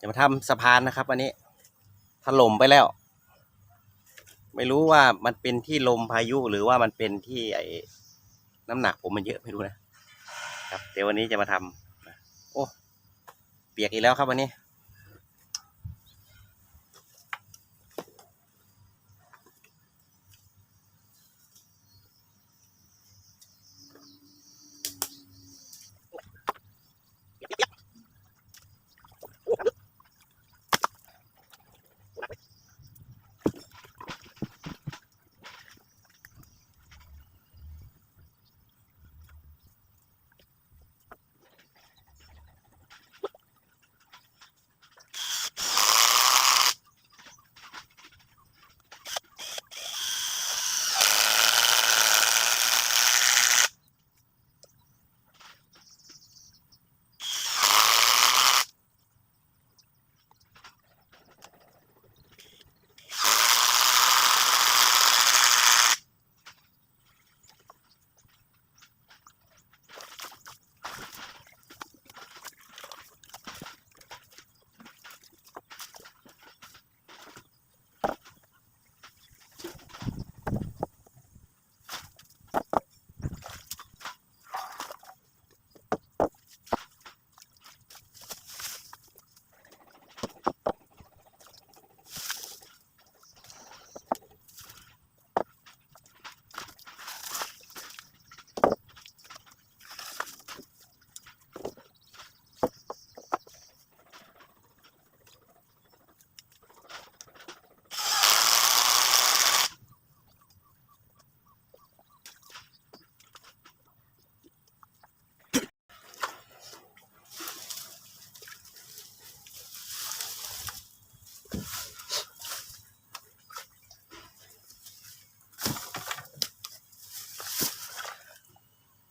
จะมาทำสะพานนะครับ อันนี้ถล่มไปแล้ว ไม่รู้ว่ามันเป็นที่ลมพายุหรือว่ามันเป็นที่ไอ้น้ำหนักผมมันเยอะไม่รู้นะครับ เดี๋ยววันนี้จะมาทำโอ้เปียกอีกแล้วครับวันนี้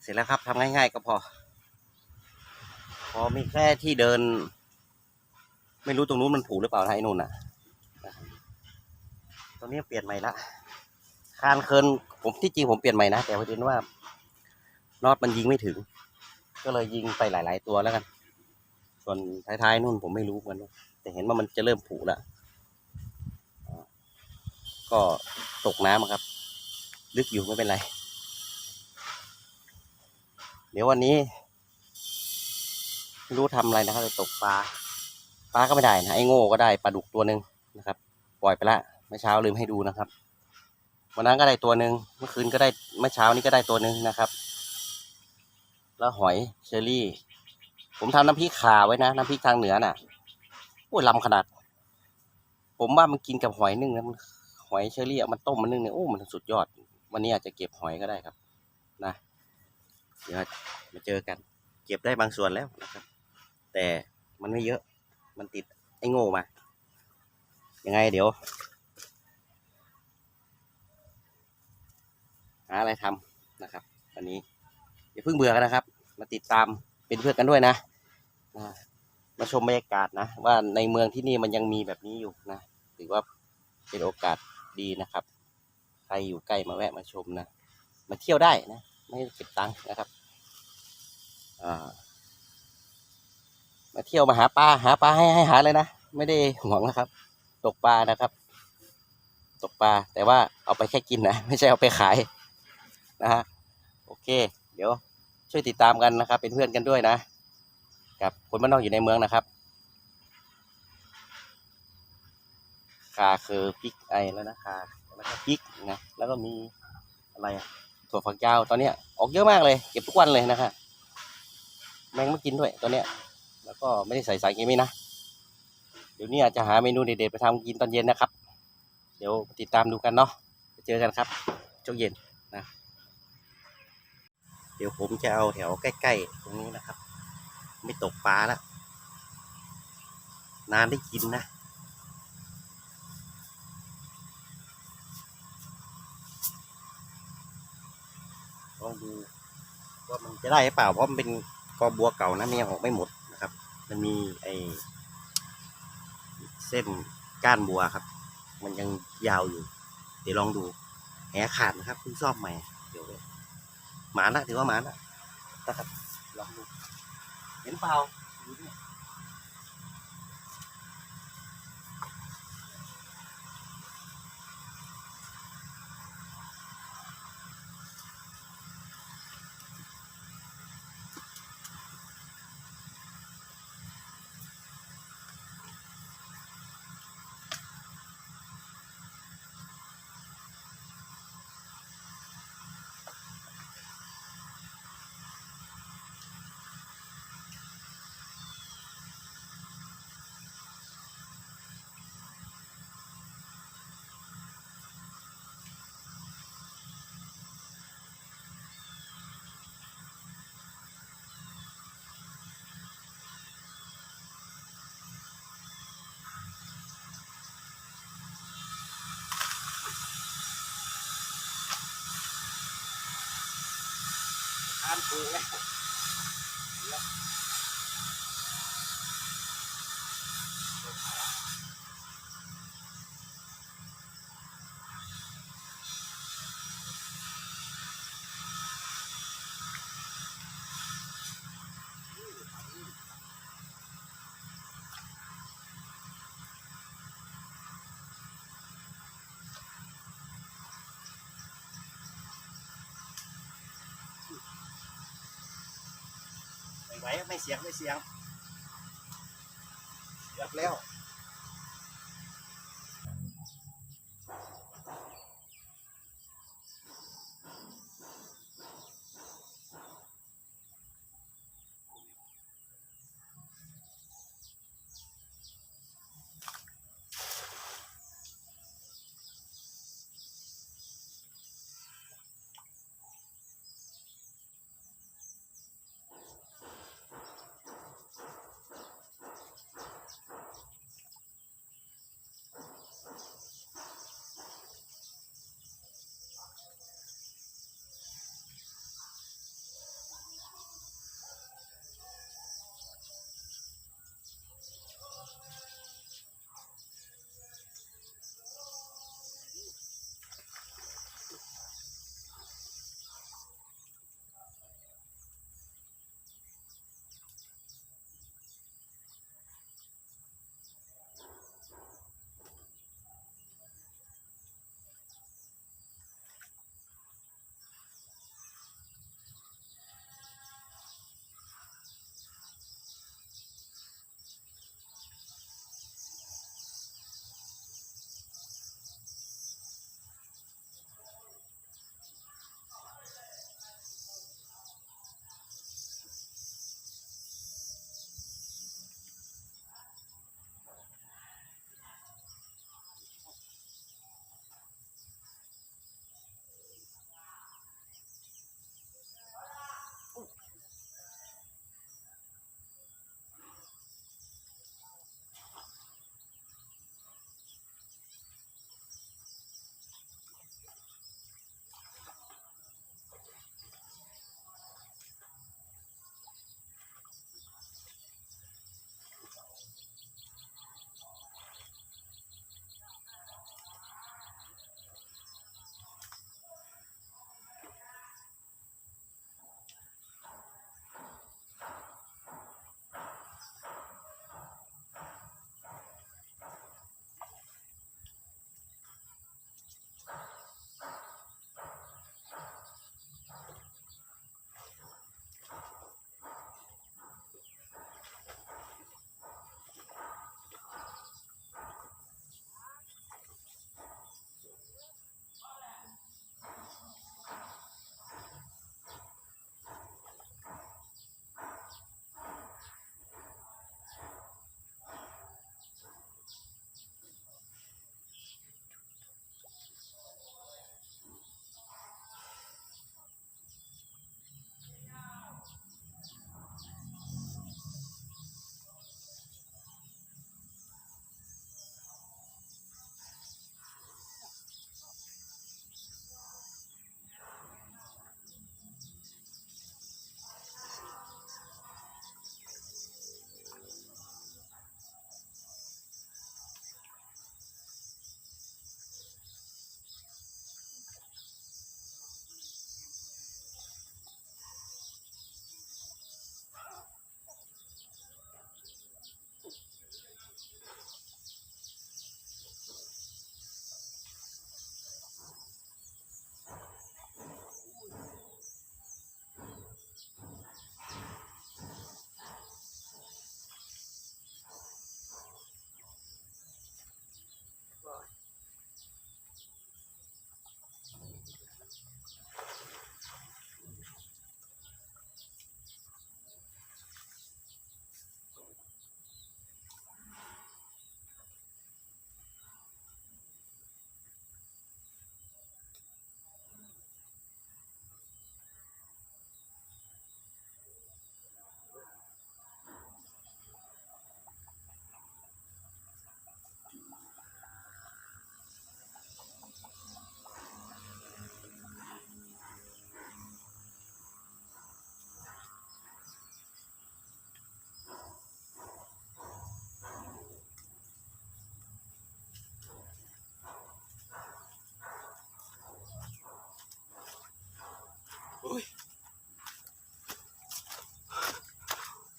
ร็จแล้วครับทำง่ายๆก็พอ พอมีแค่ที่เดิน ไม่รู้ตรงนู้นมันผูหรือเปล่านะไอ้นู่นน่ะตอนนี้เปลี่ยนใหม่ละคานเคินผมที่จริงผมเปลี่ยนใหม่นะแต่พอดีว่านอตมันยิงไม่ถึง ก็เลยยิงไปหลาย ๆ ตัวแล้วกัน ส่วนท้ายๆนู่นผมไม่รู้เหมือนกันแต่เห็นว่ามันจะเริ่มผุแล้วก็ตกน้ำครับ ลึกอยู่ไม่เป็นไร ดี๋ยววันนี้ไม่รู้ทำอะไรนะครับจะตกปลาปลาก็ไม่ได้นะไอ้โง่ก็ได้ปลาดุกตัวหนึ่งนะครับ ปล่อยไปละเมื่อเช้าลืมให้ดูนะครับวันนั้นก็ได้ตัวหนึ่งเมื่อคืนก็ได้เมื่อเช้านี้ก็ได้ตัวหนึ่งนะครับ แล้วหอยเชอรี่ ผมทำน้ำพริกขาไว้นะน้ำพริกทางเหนือน่ะโอ้ยลำขนาด ผมว่ามันกินกับหอยนึ่งนะมันหอยเชอรี่เอามันต้มมันนึ่งเนี่ยโอ้มันสุดยอด วันนี้อาจจะเก็บหอยก็ได้ครับ เดี๋ยวมาเจอกัน เก็บได้บางส่วนแล้วนะครับ แต่มันไม่เยอะมันติดไอ้โง่มา ยังไงเดี๋ยว หาอะไรทำนะครับวันนี้อย่าเพิ่งเบื่อกันนะครับ มาติดตามเป็นเพื่อนกันด้วยนะนะมาชมบรรยากาศนะ ว่าในเมืองที่นี่มันยังมีแบบนี้อยู่นะถือว่าเป็นโอกาสดีนะครับ ใครอยู่ใกล้มาแวะมาชมนะ มาเที่ยวได้นะ ไม่เก็บตังค์นะครับมาเที่ยวมาหาปลาหาปลาให้ให้หาเลยนะ ไม่ได้ห่วงนะครับ ตกปลานะครับ ตกปลาแต่ว่าเอาไปแค่กินนะไม่ใช่เอาไปขายนะฮะโอเค เดี๋ยวช่วยติดตามกันนะครับ เป็นเพื่อนกันด้วยนะ กับคนบ้านนอกอยู่ในเมืองนะครับคาคือพริกไอแล้วนะคาแล้วก็พริกนะแล้วก็มีอะไรอะ ถั่วฝักยาวตอนเนี้ยออกเยอะมากเลยเก็บทุกวันเลยนะฮะแมงมากินด้วยตอนเนี้ย แล้วก็ไม่ได้ใส่สารเคมีนะเดี๋ยวนี้อาจจะหาเมนูเด็ดๆไปทำกินตอนเย็นนะครับ เดี๋ยวติดตามดูกันเนาะเจอกันครับช่วงเย็นนะ เดี๋ยวผมจะเอาแถวใกล้ๆตรงนี้นะครับ ไม่ตกปลาแล้วนานได้กินนะ ลองดูว่ามัน จะได้หรือเปล่าเพราะมันเป็นกอบัวเก่านะมันยังออกไม่หมดนะครับ มันมีไอเส้นก้านบัวครับ มันยังยาวอยู่ เดี๋ยวลองดูแหขาดนะครับเพิ่งซ่อมใหม่เดี๋ยวหมานะถือว่าหมานะนะครับลองดู เห็นเปล่าดูดิ อ่า วไม่ไหวไม่เสียงไม่เสียงเกือบแล้ว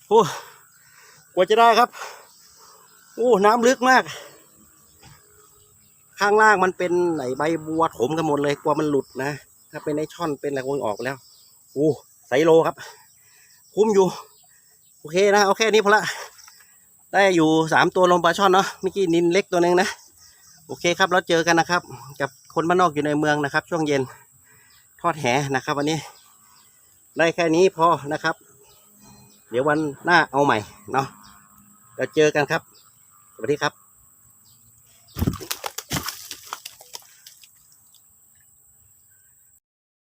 โอ้กว่าจะได้ครับ โอ้น้ำลึกมาก ข้างล่างมันเป็นไหนใบบัวถมกันหมดเลยกลัวมันหลุดนะ ถ้าเป็นไอช่อนเป็นอะไรคงออกแล้ว โอ้ไซโลครับ คุ้มอยู่ โอเคนะเอาแค่นี้พอละ ได้อยู่สามตัวลมปลาช่อนเนาะเมื่อกี้นินเล็กตัวหนึ่งนะ โอเคครับแล้วเจอกันนะครับ กับคนบ้านนอกอยู่ในเมืองนะครับ ช่วงเย็นทอดแหนะครับ วันนี้ ได้แค่นี้พอนะครับ เดี๋ยววันหน้าเอาใหม่เนาะเราเจอกันครับ สวัสดีครับ